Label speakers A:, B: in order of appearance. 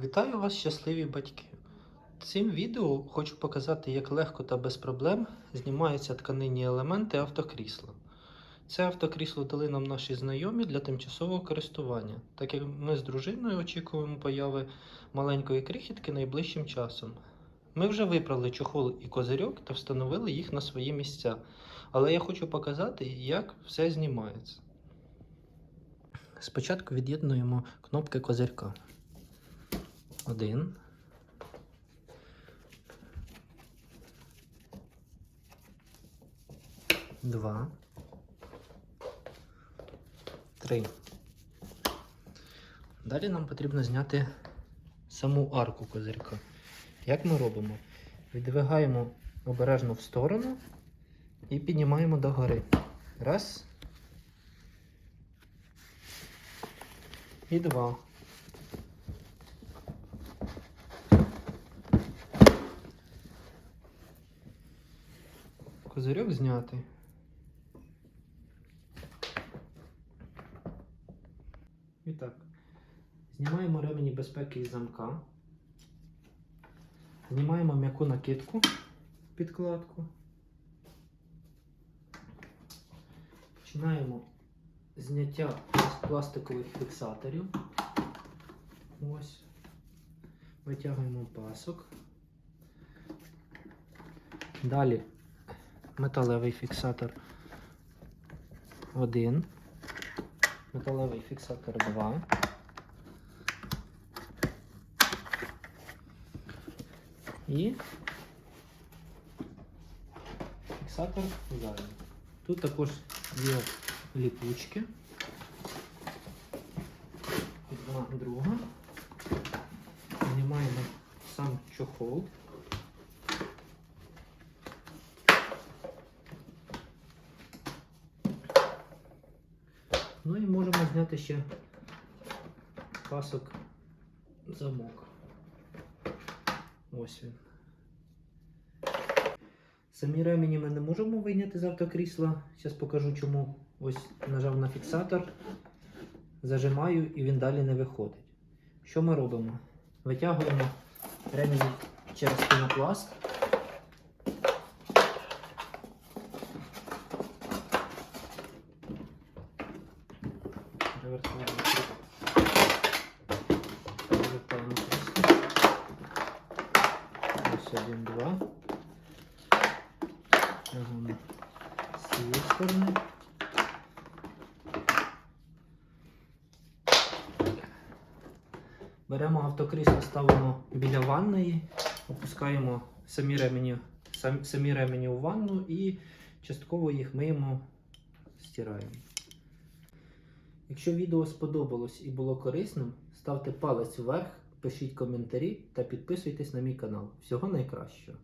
A: Вітаю вас, щасливі батьки! Цим відео хочу показати, як легко та без проблем знімаються тканинні елементи автокрісла. Це автокрісло дали нам наші знайомі для тимчасового користування, так як ми з дружиною очікуємо появи маленької крихітки найближчим часом. Ми вже виправили чохол і козирьок та встановили їх на свої місця, але я хочу показати, як все знімається. Спочатку від'єднуємо кнопки козирька. Один. Два. Три. Далі нам потрібно зняти саму арку козирька. Як ми робимо? Відвигаємо обережно в сторону і піднімаємо догори. Раз. І два. Козирьок зняти. І так. Знімаємо ремені безпеки із замка. Знімаємо м'яку накидку, підкладку. Починаємо зняття з пластикових фіксаторів. Ось. Витягуємо пасок. Далі металевий фіксатор 1, металевий фіксатор 2. І фіксатор задній. Тут також є ліпучки. Одна друга. Знімаємо сам чохол. Ну і можемо зняти ще пасок замок. Ось він. Самі ремені ми не можемо вийняти з автокрісла. Зараз покажу чому. Ось нажав на фіксатор, зажимаю і він далі не виходить. Що ми робимо? Витягуємо ремінь через пінопласт. Перевертаємо крісло. Ось один, два. Тягнемо з цієї сторони. Беремо автокрісло, ставимо біля ванної, опускаємо самі ремені, сам- самі ремені у ванну і частково їх миємо, стираємо. Якщо відео сподобалось і було корисним, ставте палець вверх, пишіть коментарі та підписуйтесь на мій канал. Всього найкращого!